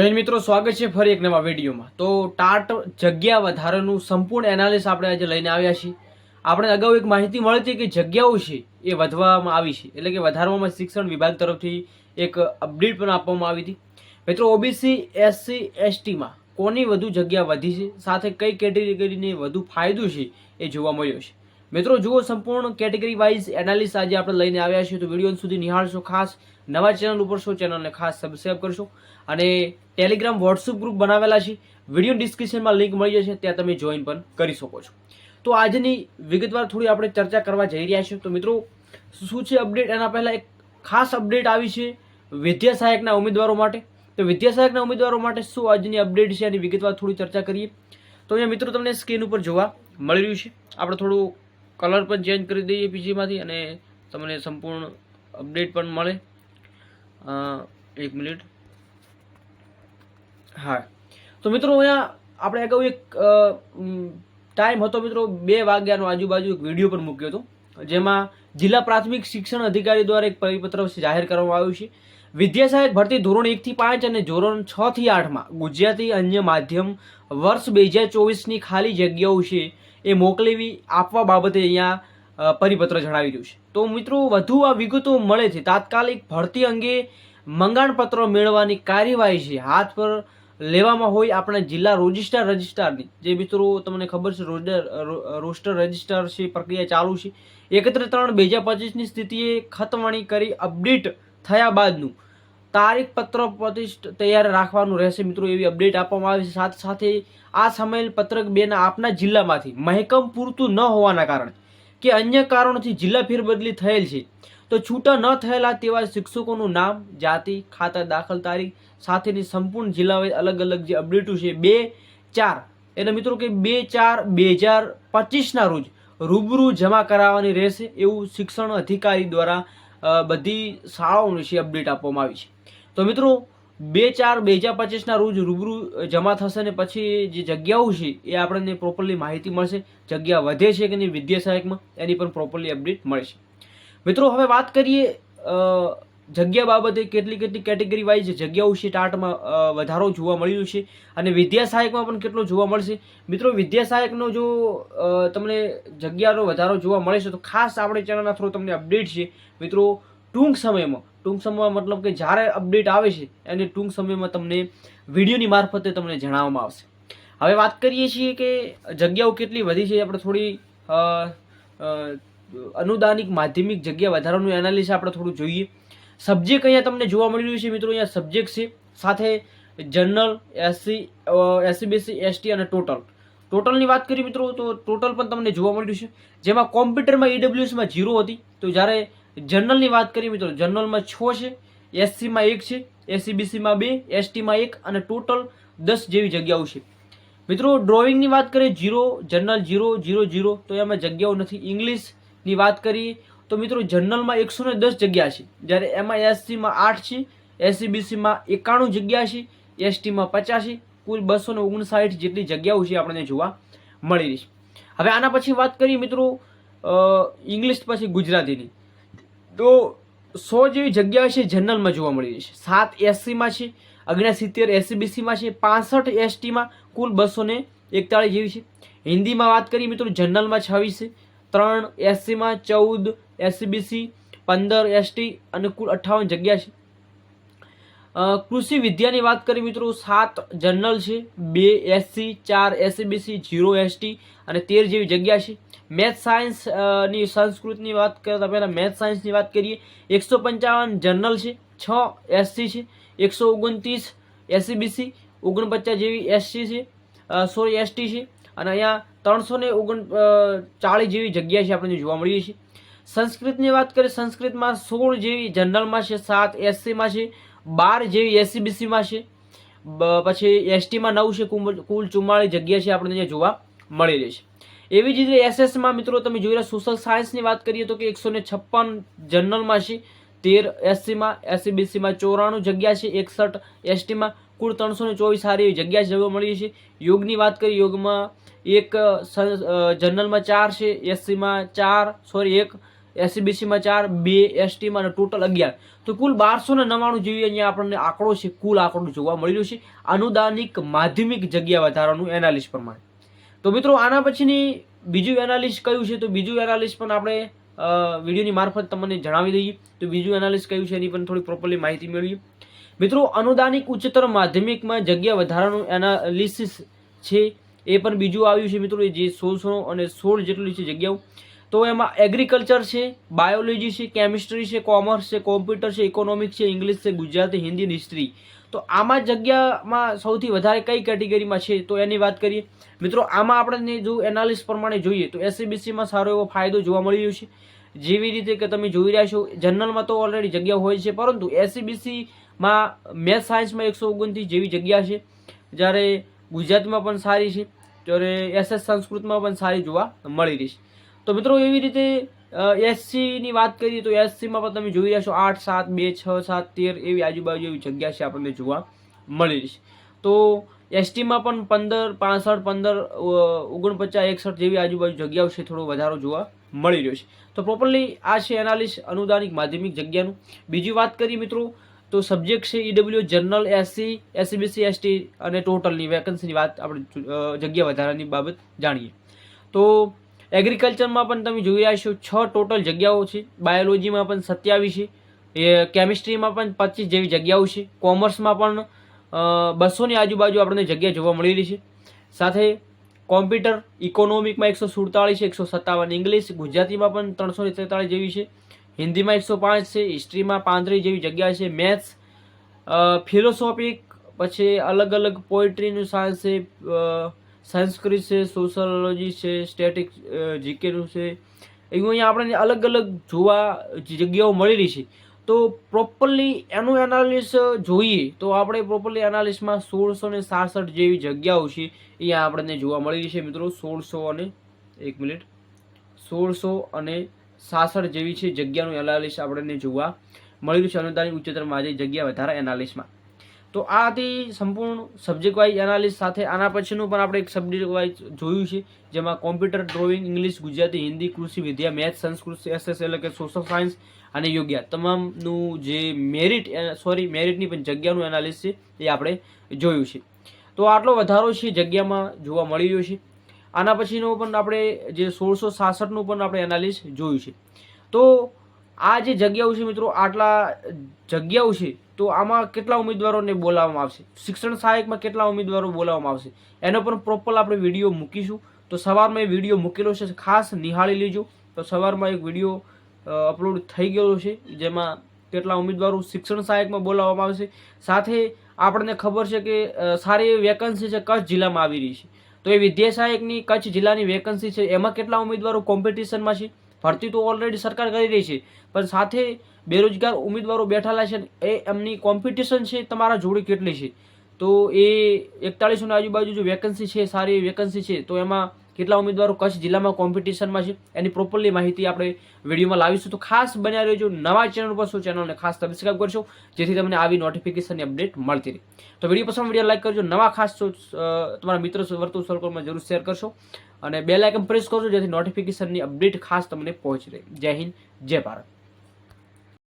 હિન્દ મિત્રો, સ્વાગત છે ફરી એક નવા વિડીયોમાં. તો ટાટ જગ્યા વધારાનું સંપૂર્ણ એનાલિસ આપણે આજે લઈને આવ્યા છીએ. આપણે અગાઉ એક માહિતી મળી હતી કે જગ્યાઓ છે એ વધવામાં આવી છે. એટલે કે વધારવામાં શિક્ષણ વિભાગ તરફથી એક અપડેટ પણ આપવામાં આવી હતી. મિત્રો ઓબીસી એસસી એસટીમાં કોની વધુ જગ્યા વધી છે? સાથે કઈ કેટેગરીને વધુ ફાયદો છે એ જોવા મળ્યો છે. મિત્રો, જુઓ સંપૂર્ણ કેટેગરી વાઇઝ એનાલિસ આજે આપણે લઈને આવ્યા છીએ. તો વીડિયો સુધી નિહાળશો ખાસ. નવા ચેનલ ઉપર છો ચેનલને ખાસ સબસ્ક્રાઈબ કરશો? અને ટેલિગ્રામ વોટ્સઅપ ગ્રુપ બનાવેલા છે. વીડિયો ડિસ્ક્રિપ્શનમાં લિંક મળી જશે, ત્યાં તમે જોઈન પણ કરી શકો છો. તો આજની વિગતવાર થોડી આપણે ચર્ચા કરવા જઈ રહ્યા છીએ. તો મિત્રો, શું છે અપડેટ એના પહેલાં એક ખાસ અપડેટ આવી છે વિદ્યા સહાયકના ઉમેદવારો માટે. તો વિદ્યા સહાયકના ઉમેદવારો માટે શું આજની અપડેટ છે? એની વિગતવાર થોડી ચર્ચા કરીએ. તો અહીંયા મિત્રો, તમને સ્ક્રીન ઉપર જોવા મળી રહ્યું છે. આપણે થોડું કલર પણ ચેન્જ કરી દઈએ પીજીમાંથી અને તમને સંપૂર્ણ અપડેટ પણ મળે. એક મિનિટ. હા. તો મિત્રો, અહીંયા આપણે અગાઉ એક ટાઈમ હતો મિત્રો બે વાગ્યાનો આજુબાજુ એક વીડિયો પણ મૂક્યો હતો. જેમાં જિલ્લા પ્રાથમિક શિક્ષણ અધિકારી દ્વારા એક પરિપત્ર જાહેર કરવામાં આવ્યું છે. વિદ્યા સહાયક ભરતી ધોરણ એકથી પાંચ અને ધોરણ છ થી આઠમાં ગુજરાતી અન્ય માધ્યમ વર્ષ બે હજાર ચોવીસની ખાલી જગ્યાઓ છે એ મોકલેવી આપવા બાબતે અહીંયા પરિપત્ર જણાવી રહ્યું છે. તો મિત્રો, વધુ આ વિગતો મળે છે. તાત્કાલિક ભરતી અંગે મંગાણપત્રો મેળવવાની કાર્યવાહી છે. હાથ પર લેવામાં હોય આપણા જિલ્લા રોજિસ્ટ્રાર રજિસ્ટ્રારની. જે મિત્રો, તમને ખબર છે, રોજર રોસ્ટર રજિસ્ટ્રાર છે, પ્રક્રિયા ચાલુ છે. એકત્ર ત્રણ બે હજાર પચીસની સ્થિતિએ ખતવણી કરી અપડેટ થયા બાદનું તારીખ પત્ર પ્રતિષ્ઠ તૈયાર રાખવાનું રહેશે. મિત્રો, એવી અપડેટ આપવામાં આવી છે. સાથે સાથે આ સમયે પત્રક બેના આપના જિલ્લામાંથી મહેકમ પૂરતું ન હોવાના કારણે કે અન્ય કારણોથી જિલ્લા ફેરબદલી થયેલ છે. તો છૂટા ન થયેલા તેવા શિક્ષકોનું નામ, જાતિ, ખાતા દાખલ તારીખ સાથેની સંપૂર્ણ જિલ્લા અલગ અલગ જે અપડેટો છે, બે, ચાર. એટલે મિત્રો કે બે, ચાર, બે હજાર પચીસના રોજ રૂબરૂ જમા કરાવવાની રહેશે એવું શિક્ષણ અધિકારી દ્વારા બધી શાળાઓની છે અપડેટ આપવામાં આવી છે. તો મિત્રો બે ચાર બે હજાર પચીસના રોજ રૂબરૂ જમા થશે ને પછી જે જગ્યાઓ છે એ આપણને પ્રોપરલી માહિતી મળશે, જગ્યા વધે છે કે નહીં વિદ્યા સહાયકમાં, એની પણ પ્રોપરલી અપડેટ મળશે. મિત્રો, હવે વાત કરીએ જગ્યા બાબતે કેટલી કેટલી કેટેગરી વાઇઝ જગ્યાઓ છે ટાટમાં વધારો જોવા મળ્યો છે અને વિદ્યા સહાયકમાં પણ કેટલો જોવા મળશે. મિત્રો, વિદ્યા સહાયકનો જો તમને જગ્યાનો વધારો જોવા મળે છે તો ખાસ આપણે ચેનલના થ્રુ તમને અપડેટ છે. મિત્રો ટૂંક સમયમાં ટૂંક સમયમાં મતલબ કે જ્યારે અપડેટ આવે છે, એને ટૂંક સમયમાં તમને વિડીયોની મારફતે તમને જણાવવામાં આવશે. હવે વાત કરીએ છીએ કે જગ્યાઓ કેટલી વધી છે, આપણે થોડી અનુદાનિક માધ્યમિક જગ્યા વધારાનું એનાલિસ આપણે થોડું જોઈએ. સબ્જેક્ટ અહીંયા તમને જોવા મળી રહ્યું છે મિત્રો, અહીંયા સબ્જેક્ટ છે, સાથે જનરલ એસસી એસસીબીસી એસટી અને ટોટલ ટોટલની વાત કરીએ મિત્રો, તો ટોટલ પણ તમને જોવા મળ્યું છે. જેમાં કોમ્પ્યુટરમાં ઈડબ્લ્યુએસમાં જીરો હતી. તો જ્યારે જનરલની વાત કરીએ મિત્રો, જનરલમાં છ છે, એસસીમાં એક છે, એસસીબીસીમાં બે, એસટીમાં એક અને ટોટલ દસ જેવી જગ્યાઓ છે. મિત્રો ડ્રોઈંગની વાત કરીએ zero general zero zero zero તો એમાં જગ્યાઓ નથી. ઇંગ્લિશની વાત કરીએ, તો મિત્રો, જનરલમાં એકસો ને દસ જગ્યા છે. જ્યારે એમાં એસસીમાં આઠ છે, એસસીબીસીમાં એકાણું જગ્યા છે, એસટીમાં પચાસી કુલ બસો ને ઓગણસાઠ જેટલી જગ્યાઓ છે આપણને જોવા મળી રહી છે. હવે આના પછી વાત કરીએ મિત્રો ઇંગ્લિશ પછી ગુજરાતીની. તો સો જેવી જગ્યા છે જનરલમાં જોવા મળી રહી છે. સાત એસસીમાં છે અગ્નિસિત્તેર એસસીબીસીમાં છે, પાસઠ એસટીમાં કુલ બસો ને એકતાળીસ જેવી છે. હિન્દીમાં વાત કરીએ મિત્રો, જનરલમાં છવ્વીસ છે, ત્રણ એસસીમાં ચૌદ એસસીબીસી, પંદર એસટી અને કુલ અઠ્ઠાવન જગ્યા છે. કૃષિ વિદ્યાની વાત કરીએ મિત્રો, સાત જનરલ છે. બે એસસી ચાર એસસીબીસી જીરો એસટી અને તેર જેવી જગ્યા છે. મેથ સાયન્સની સંસ્કૃતની વાત કરતા પહેલાં મેથ સાયન્સની વાત કરીએ. એકસો પંચાવન જનરલ છે. છ એસસી છે. એકસો ઓગણત્રીસ એસસીબીસી ઓગણપચાસ જેવી એસસી છે. સોરી એસટી છે. અને અહીંયા ત્રણસો ને ઓગણ ચાળીસ જેવી જગ્યા છે આપણને જોવા મળીએ છીએ. સંસ્કૃતની વાત કરીએ, સંસ્કૃતમાં સોળ જેવી જનરલમાં છે, સાત એસસીમાં છે. બાર જેવી એસસીબીસીમાં છે. પછી એસટીમાં નવ છે કુલ ચુમ્માળીસ જગ્યા છે આપણને જોવા મળી છે. એવી જ રીતે એસએસમાં મિત્રો તમે જોઈ રહ્યા સોશિયલ સાયન્સની વાત કરીએ તો કે એકસો ને છપ્પન જનરલમાં છે, તેર એસસીમાં એસસીબીસીમાં ચોરાણું જગ્યા છે, એકસઠ એસટીમાં કુલ ત્રણસો ને ચોવીસ સારી એવી જગ્યા જોવા મળી છે. યોગની વાત કરીએ, યોગમાં એક જનરલમાં ચાર છે એસસીમાં ચાર સોરી એક એસસીબીસીમાં ચાર, બે એસટીમાં અને ટોટલ અગિયાર. તો કુલ બારસો ને નવ્વાણું જેવી અહીંયા આપણને આંકડો છે, કુલ આંકડો જોવા મળી રહ્યો છે. અનુદાનિક માધ્યમિક જગ્યા વધારાનું એનાલિસ પ્રમાણે. તો મિત્રો, આના પછીની બીજું એનાલિસ કયું છે? તો બીજું એનાલિસ પણ આપણે વિડીયોની મારફત તમને જણાવી દઈએ. તો બીજું એનાલિસ કયું છે એની પણ થોડી પ્રોપરલી માહિતી મેળવીએ. મિત્રો, અનુદાનિક ઉચ્ચતર માધ્યમિકમાં જગ્યા વધારાનું એનાલિસિસ છે. એ પણ બીજું આવ્યું છે મિત્રો જે સોળસો અને સોળ જેટલી છે જગ્યાઓ. તો એમાં એગ્રીકલ્ચર છે બાયોલોજી છે કેમિસ્ટ્રી છે કોમર્સ છે કોમ્પ્યુટર છે ઇકોનોમિક્સ છે ઇંગ્લિશ છે, ગુજરાતી, હિન્દી હિસ્ટ્રી તો આમાં જગ્યામાં સૌથી વધારે કઈ કેટેગરીમાં છે, તો એની વાત કરીએ. મિત્રો, આમાં આપણે જો એનાલિસ પ્રમાણે જોઈએ, તો એસસીબીસીમાં સારો એવો ફાયદો જોવા મળી રહ્યો છે. જેવી રીતે કે તમે જોઈ રહ્યા છો જનરલમાં તો ઓલરેડી જગ્યા હોય છે, પરંતુ એસસીબીસીમાં મેથ સાયન્સમાં એકસો ઓગણત્રીસ જેવી જગ્યા છે. જ્યારે ગુજરાતમાં પણ સારી છે, ત્યારે એસએસ સંસ્કૃતમાં પણ સારી જોવા મળી રહી છે. તો મિત્રો એવી રીતે એસસીની વાત કરીએ તો એસસીમાં પણ તમે જોઈ રહ્યા છો આઠ, સાત, બે, છ, સાત, તેર એવી આજુબાજુ એવી જગ્યા છે આપણને જોવા મળી છે. તો એસટીમાં પણ પંદર, પાસઠ, પંદર ઓગણપચાસ, એકસઠ જેવી આજુબાજુ જગ્યાઓ છે થોડો વધારો જોવા મળી રહ્યો છે. તો પ્રોપરલી આ છે એનાલિસ અનુદાનિક માધ્યમિક જગ્યાનું. બીજી વાત કરીએ મિત્રો, તો સબ્જેક્ટ છે EW general SC SCBC ST અને ટોટલની વેકન્સીની વાત આપણે જગ્યા વધારાની બાબત જાણીએ. તો એગ્રીકલ્ચરમાં પણ તમે જોઈ રહ્યા છો છ ટોટલ જગ્યાઓ છે. બાયોલોજીમાં પણ સત્યાવીસ છે. એ કેમિસ્ટ્રીમાં પણ પચીસ જેવી જગ્યાઓ છે. કોમર્સમાં પણ બસોની આજુબાજુ આપણને જગ્યા જોવા મળી રહી છે. સાથે કોમ્પ્યુટર ઇકોનોમિકમાં એકસો સુડતાળીસ એકસો સત્તાવન ઇંગ્લિશ ગુજરાતીમાં પણ ત્રણસો તેતાળીસ જેવી છે. હિન્દીમાં એકસો પાંચ છે, હિસ્ટ્રીમાં પાંત્રીસ જેવી જગ્યા છે. મેથ્સ ફિલોસોફિક પછી અલગ અલગ પોએટ્રીનું સાયન્સ છે સંસ્કૃત છે, સોશિયોલોજી છે સ્ટેટિક જીકેનું છે. એવું અહીંયા આપણને અલગ અલગ જોવા જગ્યાઓ મળી રહી છે. તો પ્રોપરલી એનું એનાલિસ જોઈએ તો આપણે પ્રોપરલી એનાલિસમાં સોળસો ને સાસઠ જેવી જગ્યાઓ છે અહીંયા આપણને જોવા મળી રહી છે મિત્રો. સોળસો અને એક મિનિટ. સોળસો અને સાસઠ જેવી છે જગ્યાનું એનાલિસ આપણને જોવા મળી રહ્યું છે. અનુદાની ઉચ્ચતર આજે જગ્યા વધારા એનાલિસમાં તો આ હતી સંપૂર્ણ સબ્જેક્ટ વાઇઝ એનાલિસ સાથે. આના પછીનું પણ આપણે એક સબ્જેક્ટ વાઇઝ જોયું છે, જેમાં computer drawing English Gujarati, Hindi, કૃષિ, વિદ્યા મેથ્સ સંસ્કૃત એસએસ એટલે કે સોશિયલ સાયન્સ અને યોગ્ય. તમામનું જે મેરિટ સોરી મેરિટની પણ જગ્યાનું એનાલિસ છે, એ આપણે જોયું છે. તો આટલો વધારો છે જગ્યામાં જોવા મળી રહ્યો છે. આના પછીનો પણ આપણે જે સોળસો સાસઠનું પણ આપણે એનાલિસ જોયું છે. તો આ જે જગ્યાઓ છે મિત્રો, આટલા જગ્યાઓ છે તો આમાં કેટલા ઉમેદવારોને બોલાવવામાં આવશે? શિક્ષણ સહાયકમાં કેટલા ઉમેદવારો બોલાવવામાં આવશે? એનો પણ પ્રોપર આપણે વીડિયો મૂકીશું. તો સવારમાં એ વીડિયો મૂકેલો છે. ખાસ નિહાળી લેજો. તો સવારમાં એક વીડિયો અપલોડ થઈ ગયેલો છે, જેમાં કેટલા ઉમેદવારો શિક્ષણ સહાયકમાં બોલાવવામાં આવશે. સાથે આપણને ખબર છે કે સારી એવી વેકન્સી છે કચ્છ જિલ્લામાં આવી રહી છે. તો એ વિદ્યા સહાયકની કચ્છ જિલ્લાની વેકન્સી છે. એમાં કેટલા ઉમેદવારો કોમ્પિટિશનમાં છે? ભરતી તો ઓલરેડી સરકાર કરી રહી છે. પણ સાથે બેરોજગાર ઉમેદવારો બેઠેલા છે એ એમની કોમ્પિટિશન છે તમારા જોડે કેટલી છે? તો એ એકતાળીસોની આજુબાજુ જો વેકન્સી છે, સારી વેકન્સી છે, તો એમાં કેટલા ઉમેદવારો કચ્છ જિલ્લામાં કોમ્પિટિશનમાં છે, એની પ્રોપરલી માહિતી આપણે વિડીયોમાં લાવીશું. તો ખાસ બન્યા રહેજો નવા ચેનલ પર, શું ચેનલને ખાસ સબસ્ક્રાઈબ કરશો, જેથી તમને આવી નોટિફિકેશનની અપડેટ મળતી રહે. તો વીડિયો પસંદ વીડિયો લાઈક કરજો, નવા ખાસ તમારા મિત્ર વર્તુળ સર્કલમાં જરૂર શેર કરશો અને બે લાઇકન પ્રેસ કરશો જેથી નોટિફિકેશનની અપડેટ ખાસ તમને પહોંચી રહે. જય હિન્દ, જય ભારત.